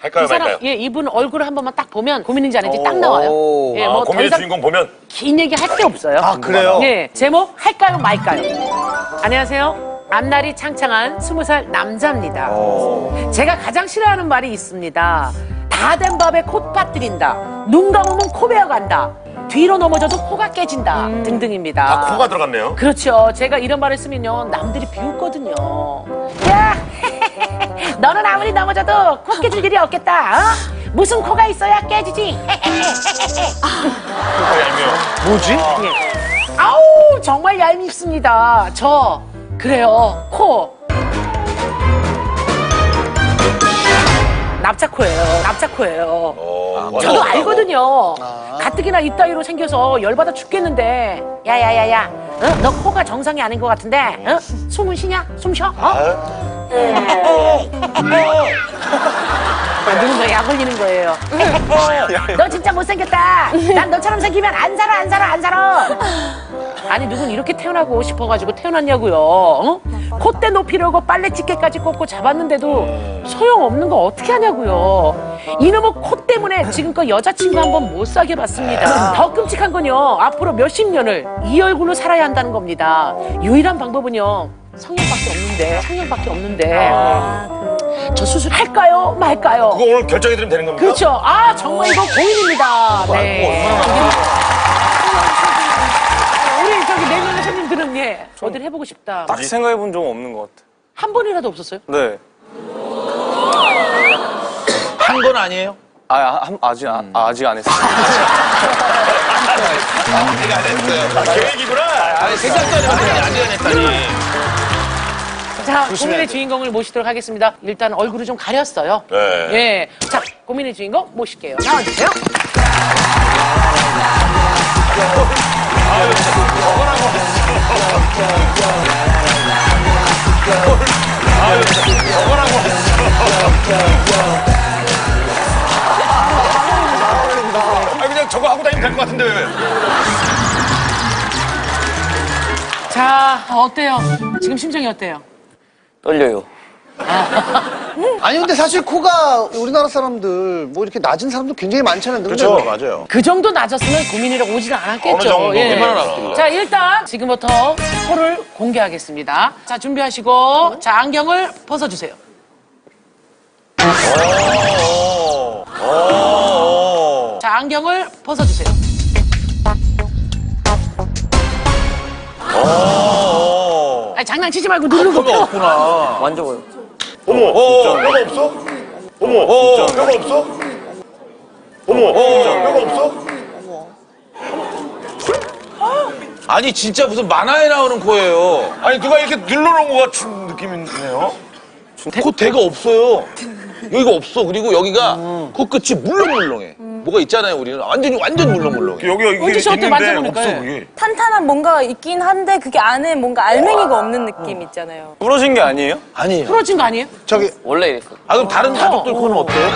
할까요, 이 사람, 말까요? 예, 이분 얼굴을 한 번만 딱 보면 고민인지 아닌지 딱 나와요. 오. 예, 아, 뭐 더 고민의 이상 주인공 보면 긴 얘기 할 게 없어요. 아, 그래요? 네, 제목 할까요 말까요? 안녕하세요. 앞날이 창창한 스무 살 남자입니다. 제가 가장 싫어하는 말이 있습니다. 다 된 밥에 콧 빠뜨린다. 눈 감으면 코 베어간다. 뒤로 넘어져도 코가 깨진다. 등등입니다. 아, 코가 들어갔네요. 그렇죠. 제가 이런 말을 쓰면요. 남들이 비웃거든요. 야! 너는 아무리 넘어져도 코 깨질 일이 없겠다. 어? 무슨 코가 있어야 깨지지. 뭐지? 예. 아우 정말 얄밉습니다. 저 그래요 코 납작코예요. 납작코예요. 어, 저도. 알거든요. 가뜩이나 이따위로 생겨서 열받아 죽겠는데. 야야야야, 어? 너 코가 정상이 아닌 것 같은데, 어? 숨은 쉬냐? 숨 쉬어? 어? 아, 누군가 약 올리는 거예요. 너 진짜 못생겼다. 난 너처럼 생기면 안 살아, 안 살아, 안 살아. 아니, 누군 이렇게 태어나고 싶어가지고 태어났냐고요. 어? 콧대 높이려고 빨래 집게까지 꽂고 잡았는데도 소용없는 거 어떻게 하냐고요. 이놈의 코 때문에 지금껏 여자친구 한 번 못 사게 봤습니다. 더 끔찍한 건요. 앞으로 몇십 년을 이 얼굴로 살아야 한다는 겁니다. 유일한 방법은요. 성형밖에 없는데, 성형밖에 없는데. 저 수술 할까요? 말까요? 그거 오늘 결정해드리면 되는 겁니까? 그렇죠. 아, 정말 이거 고민입니다. 네. 우리 저기 네 명의 손님들은 예, 어딜 해보고 싶다. 딱 생각해 본 적은 없는 것 같아. 한 번이라도 없었어요? 네. 한 건 아니에요? 아, 한- 아직, 안- 아, 아직 안 했어요. 아, 계획이구나. 아니 생각도 안 해봤더니 안 되겠다니. 자, 고민의 주인공을 모시도록 하겠습니다. 일단 얼굴을 좀 가렸어요. 네. 예. 자, 고민의 주인공 모실게요. 나와주세요. 아, 그냥 저거 하고 다니면 될 것 같은데 왜? 자, 어때요? 지금 심정이 어때요? 떨려요. 아니 근데 사실 코가 우리나라 사람들 뭐 이렇게 낮은 사람도 굉장히 많잖아요. 근데 그렇죠, 맞아요. 그 정도 낮았으면 고민이라고 오지는 않았겠죠. 어느 정도? 얼마나 낮길래? 자, 일단 지금부터 코를 공개하겠습니다. 자, 준비하시고, 자, 안경을 벗어주세요. 자, 안경을 벗어주세요. 장난치지 말고 누르고. 뼈가 없구나. 만져봐요. 어머, 어, 뼈가 없어? 어머, 어, 뼈가 없어? 어머, 어, 뼈가 없어? 아니 진짜 무슨 만화에 나오는 코예요. 아니 누가 이렇게 눌러놓은 것 같은 느낌이네요. 코 대가 없어요. 여기가 없어. 그리고 여기가 코끝이 물렁물렁해. 뭐가 있잖아요. 우리는 완전히 완전 물렁물렁해. 여기가 이게 은지 씨 어때? 있는데 만져보니까요. 없어 그게. 탄탄한 뭔가가 있긴 한데 그게 안에 뭔가 알맹이가 없는 느낌 있잖아요. 부러진 게 아니에요? 아니에요. 풀어진 거 아니에요? 저기 원래 이랬어요. 아 그럼 다른 가족들 코는 어때요?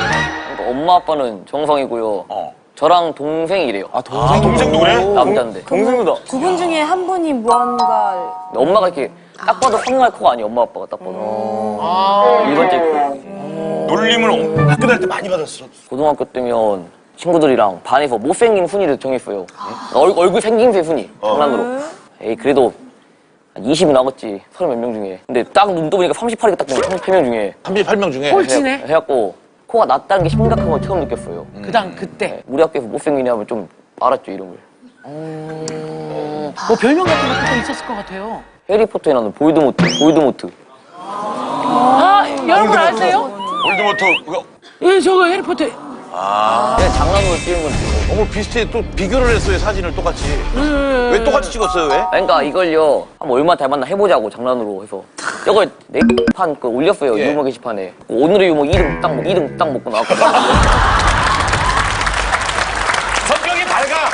그러니까 엄마 아빠는 정성이고요. 어. 저랑 동생이 이래요. 아, 동생. 아, 동생도 그래? 남자인데. 동생보다. 두분 중에 한 분이 무언가 근데 엄마가 이렇게 딱 봐도 성형할 코가 아니에요. 엄마 아빠가 딱 봐도. 일반적 코. 놀림을 학교 다닐 때 많이 받았어. 고등학교 때면 친구들이랑 반에서 못생긴 훈이를 정했어요. 얼, 얼굴 생김새 훈이. 장난으로. 에이 그래도 한 20이 나갔지. 30몇명 중에. 근데 딱 눈 떠보니까 38이가 딱 보니까 38명 중에. 38명 중에 꼴찌네. 해- 해갖고 코가 낮다는 게 심각한 걸 처음 느꼈어요. 그 다음 그때. 네, 우리 학교에서 못생기냐면 좀 알았죠 이름을. 뭐 별명 같은 것도 또 있었을 것 같아요. 해리포터에 나오는 보이드모트, 보이드모트. 아, 여러분 아세요? 볼드모트 그거 예, 저거 해리포터. 그냥 장난으로 찍은 건데. 어머 비슷해. 또 비교를 했어요 사진을 똑같이. 왜 똑같이 찍었어요 왜? 그러니까 이걸요 한번 얼마 닮았나 해보자고 장난으로 해서 저걸 네판 그 올렸어요 예. 유머 게시판에 오늘의 유머 2등 딱 먹, 2등 딱 먹고 나왔거든요. 성격이 밝아.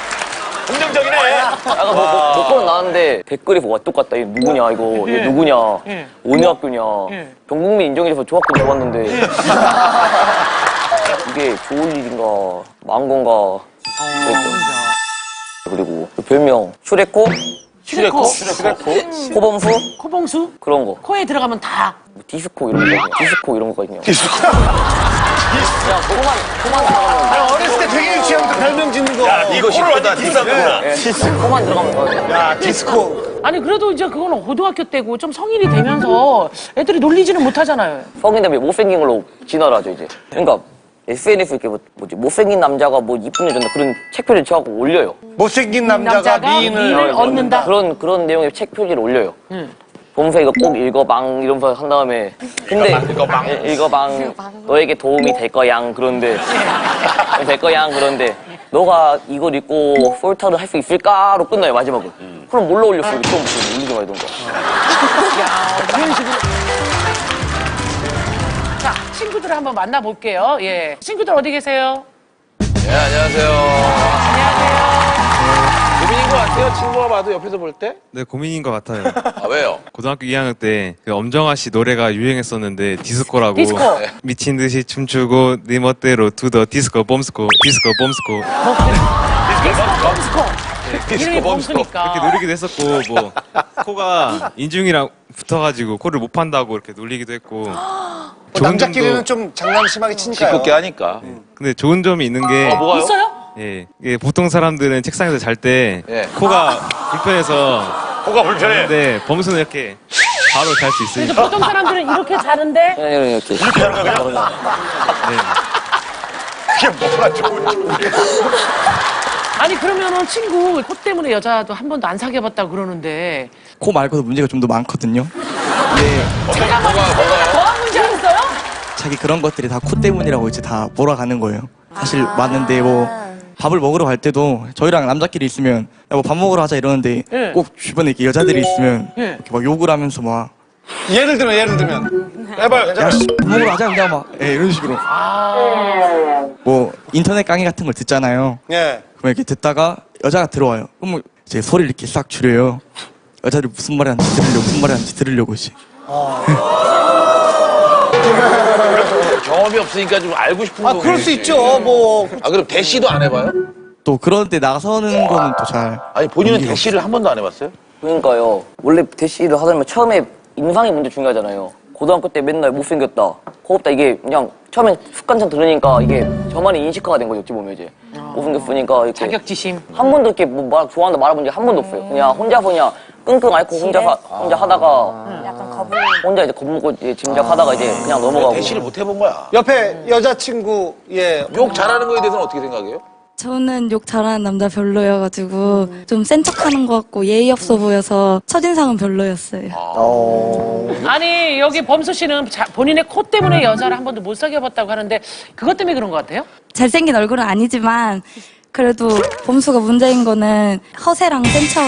긍정적이네. 아까 뭐, 뭐, 먹고 나왔는데 댓글에서 와 똑같다 이거 누구냐 이거 예. 이거 누구냐 예. 어느 학교냐 예. 전국민 인정해줘서 저 학교 좋았는데 이게 좋을 일인가 망 건가. 그리고 그 별명 슈레코 슈레코. 코범수 코봉수. 그런 거 코에 들어가면 다. 뭐 디스코 이런 거 디스코 이런 거거든요. 그냥 코만 코만 들어가면 아니, 어렸을 때 되게 유치하면서 별명 짓는 거. 야, 이거 디스코구나. 예, 코만 들어가면 좋아요. 야, 디스코. 아니 그래도 이제 그거는 고등학교 때고 좀 성인이 되면서 애들이 놀리지는 못하잖아요. 성인 되면 못생긴 걸로 진화를 하죠 이제. 그러니까 SNS 이렇게 뭐, 뭐지 못생긴 남자가 뭐 이쁜 여자다 그런 책 표지를 쳐갖고 올려요. 못생긴 남자가, 남자가 미인을. 미인을 얻는다. 그런 그런 내용의 책 표지를 올려요. 봄새 이거 꼭 읽어방 이러면서 한 다음에 근데 읽어방. 예, 읽어방 너에게 도움이 될 거양 그런데 될 거양 그런데 너가 이걸 읽고 솔터를 할 수 있을까로 끝나요 마지막은. 그럼 몰라 올렸어 이거 처음부터 올리지 말던가. 야, 이런 식으로. 자, 친구들 한번 만나볼게요. 예. 친구들 어디 계세요? 네, 안녕하세요. 안녕하세요. 고민인 것 같아요. 친구가 봐도 옆에서 볼 때. 네, 고민인 것 같아요. 아, 왜요? 고등학교 2학년 때 그 엄정화 씨 노래가 유행했었는데 디스코라고 디스코. 미친 듯이 춤추고 네 멋대로 투더 디스코 봄스코 디스코 봄스코 디스코 범스코. 이름이 디스코 범스코. 범스니까. 이렇게 놀리기도 했었고 뭐 코가 인중이랑 붙어가지고 코를 못 판다고 이렇게 놀리기도 했고 뭐 남자끼리는 좀 장난 심하게 치니까요. 짓궂게 하니까. 근데 좋은 점이 있는 게 뭐가요? 있어요? 예, 이게 보통 사람들은 책상에서 잘 때 예. 코가 불편해서 코가 불편해. 근데 범수는 이렇게 바로 잘 수 있으니까 보통 사람들은 이렇게 자는데 그냥 이렇게. 그게 뭐가 좋은지. 아니 그러면은 친구 코 때문에 여자도 한 번도 안 사귀어봤다 고 그러는데 코 말고도 문제가 좀 더 많거든요. 네, 잠깐만 있어요? 자기 그런 것들이 다 코 때문이라고 이제 다 몰아가는 거예요. 사실 맞는데 뭐 밥을 먹으러 갈 때도 저희랑 남자끼리 있으면 야뭐밥 먹으러 하자 이러는데 예. 꼭 주변에 이렇게 여자들이 있으면 예. 이렇게 막 욕을 하면서 막밥 예를 들면, 예를 들면. 해봐요, 괜찮아. 먹으러 가자 그냥 막 예, 이런 식으로 뭐 인터넷 강의 같은 걸 듣잖아요. 예. 그럼 이렇게 듣다가 여자가 들어와요. 그럼 이제 소리를 이렇게 싹 줄여요. 여자들이 무슨 말을 하는지 들으려고 무슨 말을 하는지 들으려고 이제. 경험이 없으니까 좀 알고 싶은 아, 거. 그럴 수 있죠. 뭐. 아, 그럼 대시도 안 해봐요? 또 그런 데 나서는 거는 또 잘 아니, 본인은 대시를 한 번도 안 해봤어요? 그러니까요. 원래 대시를 하려면 처음에 인상이 먼저 중요하잖아요. 고등학교 때 맨날 못생겼다, 코 없다 이게 그냥 처음에 습관처럼 들으니까 이게 저만의 인식화가 된 거죠. 어찌 보면 이제 못생겼으니까 이렇게 자격지심. 한 번도 이렇게 뭐 말, 좋아한다 말해본 적이 한 번도 없어요. 그냥 혼자서 그냥 끙끙 앓고 혼자 하, 혼자 하다가 약간 거북. 혼자 이제 겁먹고 이제 짐작하다가 이제 그냥 넘어가고. 대시를 못 해본 거야. 옆에 여자친구, 예. 욕 잘하는 거에 대해서는 어떻게 생각해요? 저는 욕 잘하는 남자 별로여가지고 좀 센 척하는 것 같고 예의 없어 보여서 첫인상은 별로였어요. 아니 여기 범수 씨는 자- 본인의 코 때문에 여자를 한 번도 못 사귀어봤다고 하는데 그것 때문에 그런 것 같아요? 잘생긴 얼굴은 아니지만 그래도 범수가 문제인 거는 허세랑 센 척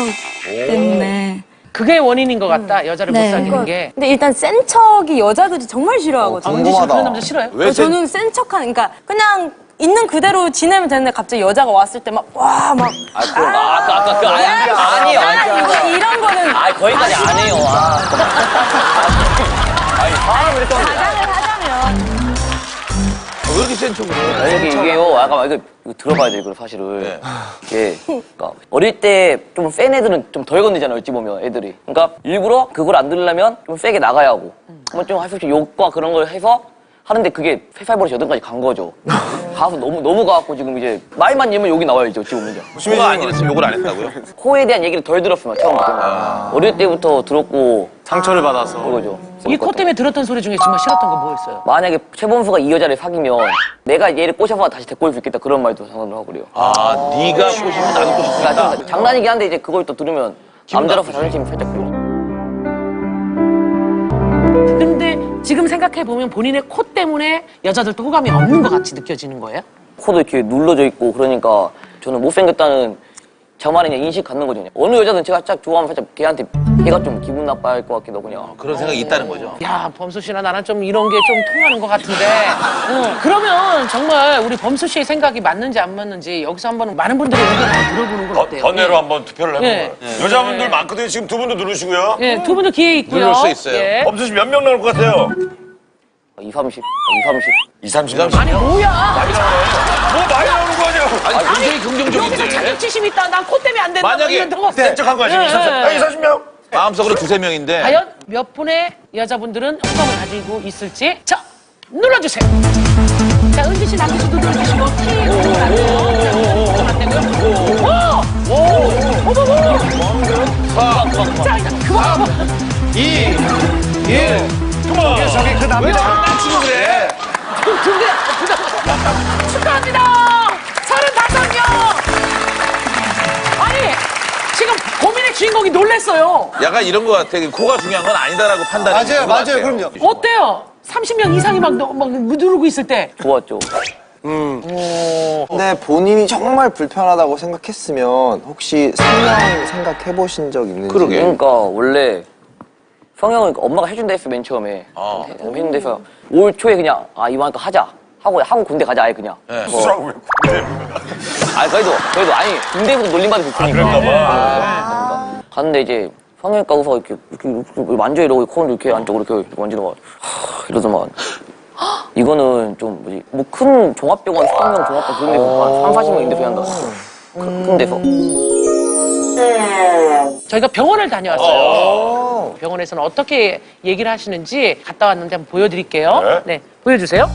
때문에 그게 원인인 것 같다. 여자를 네. 못 사귀는 게. 근데 일단 센 척이 여자들이 정말 싫어하거든요. 은지 씨 그런 남자 싫어요? 왜 어, 저는 센 척하는, 그러니까 그냥 있는 그대로 지내면 되는데 갑자기 여자가 왔을 때 막, 와, 막. 아, 그럼 아, 아까 아까 그 아니 아니. 아, 아니, 이런 거는. 아 거기까지 안 해요. 아. 아니 사람을 좀 가장을. 왜 이렇게 센 척을 해? 아, 이게 이게요. 아까 이거, 이거 들어봐야 돼 이거 사실을. 이게 그러니까 어릴 때 좀 센 애들은 좀 덜 건드잖아요. 어찌 보면 애들이. 그러니까 일부러 그걸 안 들으려면 좀 세게 나가야 하고. 한번 좀 할수 있게 욕과 그런 걸 해서 하는데 그게 회살버릇이 여든까지 간 거죠. 가서 너무 너무 가갖고 지금 이제 말만 예면 욕이 나와요 이제 어찌 보면 이제. 코가 아니랬으면 욕을 안 했다고요? 코에 대한 얘기를 덜 들었으면 처음부터. 어릴 때부터 들었고 상처를 받아서. 그거죠. 이 코 때문에 들었던 소리 중에 정말 싫었던 거 뭐였어요? 만약에 최범수가 이 여자를 사귀면 내가 얘를 꼬셔서 다시 데리고 올 수 있겠다 그런 말도 상상을 하고 그래요. 아, 네가 꼬시면 나도 꼬실 수 있다. 그러니까 좀 장난이긴 한데 이제 그걸 또 들으면 남자로서 자존심이 살짝 들어. 근데 지금 생각해 보면 본인의 코 때문에 여자들도 호감이 없는 것 같이 느껴지는 거예요? 코도 이렇게 눌러져 있고 그러니까 저는 못생겼다는 저만의 그냥 인식 갖는 거죠. 그냥. 어느 여자든 제가 딱 좋아하면 살짝 걔한테 걔가 좀 기분 나빠할 것 같기도 하고 그냥. 그런 생각이 있다는 거죠. 야 범수 씨나 나랑 좀 이런 게 좀 통하는 것 같은데. 응. 그러면 정말 우리 범수 씨의 생각이 맞는지 안 맞는지 여기서 한번 많은 분들의 의견을 한번 들어보는 건 더, 어때요? 번외로 한번 투표를 해보는 예. 거예요. 여자분들 많거든요. 지금 두 분도 누르시고요. 예, 예, 두 분도 기회 있고요. 누를 수 있어요. 예. 범수 씨 몇 명 나올 것 같아요? 2, 30, 2, 30. 2, 30. 아니 뭐야? 많이 나오네. 뭐 많이 나오는 거 아니야? 아니, 굉장히 여기서 긍정적인데. 자격지심 있다. 난 코 때문에 안 된다. 뭐 만약에 이런 거 없어요. 센 척한 거야, 지금. 예, 2, 30. 예. 아, 2, 30명. 마음속으로 두세 명인데. 과연 몇 분의 여자분들은 호감을 가지고 있을지. 자, 눌러주세요. 자, 은지 씨, 남기 씨도 눌러주시고, 키 누르면 안 돼요. 자, 누르면 안 되고요. 오! 오! 어머머! 자, 일단 그만, 그만. 2, 1. 그만. 저기 그 남자 춤을 그래. 개, 두 개. 축하합니다! 35명! 아니, 지금 고민의 주인공이 놀랬어요. 약간 이런 거 같아. 코가 중요한 건 아니다라고 판단이 맞아요, 맞아요. 같아요. 그럼요. 어때요? 30명 이상이 막, 너- 막 누르고 있을 때. 좋았죠. 근데 본인이 정말 불편하다고 생각했으면 혹시 성형 생각해 보신 적 있는지 그러게. 그러니까 원래 성형을 엄마가 해준다 했어 맨 처음에. 어. 해- 해준다 해서 올 초에 그냥 아 하니까 하자. 하고 하고 군대 가자 아예 그냥. 네. 뭐, 수술하고 왜 군대? 아 그래도 그래도 아니 군대에서 놀림받을 수 있으니까. 그럴까 봐. 그러니까. 갔는데 이제 성형외과 의사가 이렇게, 이렇게, 이렇게 만져 이러고 코를 이렇게 안쪽으로 이렇게 하, 이러더만. 이거는 좀 뭐지? 뭐 큰 종합병원 성형 종합병원 그런 데서 한 3, 40명 있는데 그냥 한다. 큰, 큰 데서. 저희가 병원을 다녀왔어요. 병원에서는 어떻게 얘기를 하시는지 갔다 왔는데 한번 보여드릴게요. 네. 네, 보여주세요.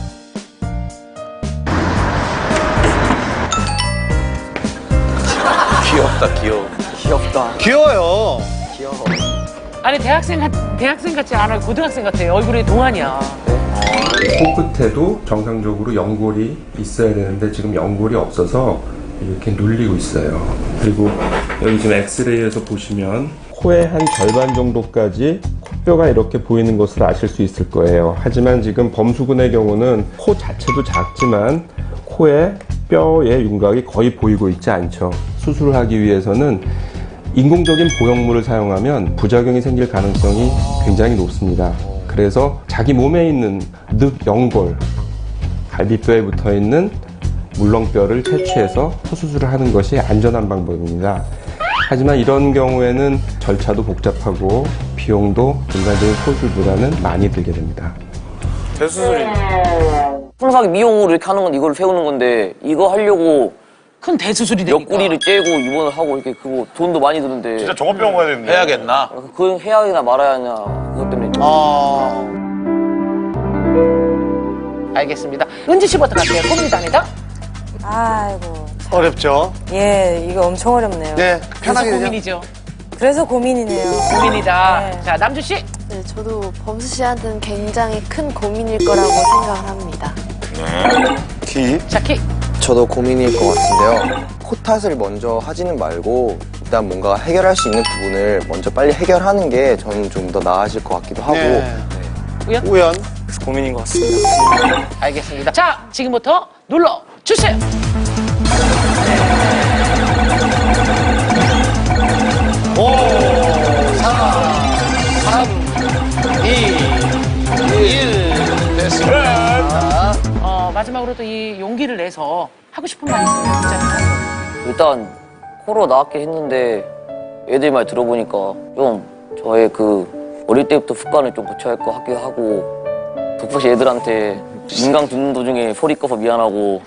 귀엽다, 귀여워. 귀엽다. 귀여워요. 아니 대학생 같 대학생 같지 않아요. 고등학생 같아요. 얼굴이 동안이야. 코끝에도 정상적으로 연골이 있어야 되는데 지금 연골이 없어서 이렇게 눌리고 있어요. 그리고 여기 지금 엑스레이에서 보시면 코의 한 절반 정도까지 코뼈가 이렇게 보이는 것을 아실 수 있을 거예요. 하지만 지금 범수군의 경우는 코 자체도 작지만 코에 뼈의 윤곽이 거의 보이고 있지 않죠. 수술을 하기 위해서는 인공적인 보형물을 사용하면 부작용이 생길 가능성이 굉장히 높습니다. 그래서 자기 몸에 있는 늑 연골, 갈비뼈에 붙어 있는 물렁뼈를 채취해서 소수술을 하는 것이 안전한 방법입니다. 하지만 이런 경우에는 절차도 복잡하고 비용도 일반적인 소술보다는 많이 들게 됩니다. 대수술이 풍사기 미용으로 이렇게 하는 건 이걸 세우는 건데 이거 하려고 큰 대수술이 되니까. 옆구리를 째고 입원을 하고 이렇게 그거 돈도 많이 드는데 진짜 종합병원 가야 되는데. 해야겠나? 그건 해야 하나 말아야 하냐 그것 때문에 아, 알겠습니다. 은지 씨부터 갈게요. 고민당이다. 아이고. 어렵죠. 예, 이거 엄청 어렵네요. 네, 편하게 되죠. 고민이죠. 그래서 고민이네요. 고민이다. 네. 자 남주 씨. 네, 저도 범수 씨한테는 굉장히 큰 고민일 거라고 생각을 합니다. 키. 자 키. 저도 고민일 것 같은데요. 코 탓을 먼저 하지는 말고 일단 뭔가 해결할 수 있는 부분을 먼저 빨리 해결하는 게 저는 좀 더 나아질 것 같기도 하고 네. 우연. 우연. 고민인 것 같습니다. 알겠습니다. 자 지금부터 눌러 주세요. 어 마지막으로 또 이 용기를 내서 하고 싶은 말 있으면 진짜 일단 코로 나왔게 했는데 애들 말 들어보니까 좀 저의 그 어릴 때부터 습관을 좀 고쳐야 할 것 같기도 하고 독서시 애들한테 인강 듣는 도중에 소리 꺼서 미안하고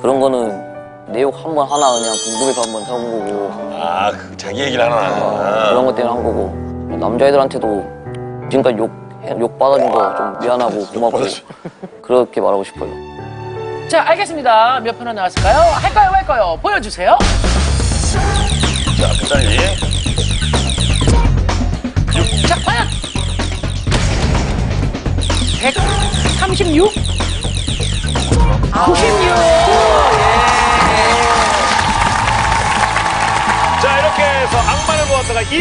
그런 거는 내욕 한번 하나 그냥 궁금해서 한 번 해본 거고 아, 그 자기 얘기를 하나 하는구나. 그런 것 때문에 한 거고 남자애들한테도 지금까지 욕, 욕 받아준 거 좀 미안하고 고맙고 그렇게 말하고 싶어요. 자 알겠습니다. 몇 표나 나왔을까요? 할까요 말까요? 보여주세요. 자, 괜찮니? 자 과연 136 96 자, 이렇게 해서 악마를 모았다가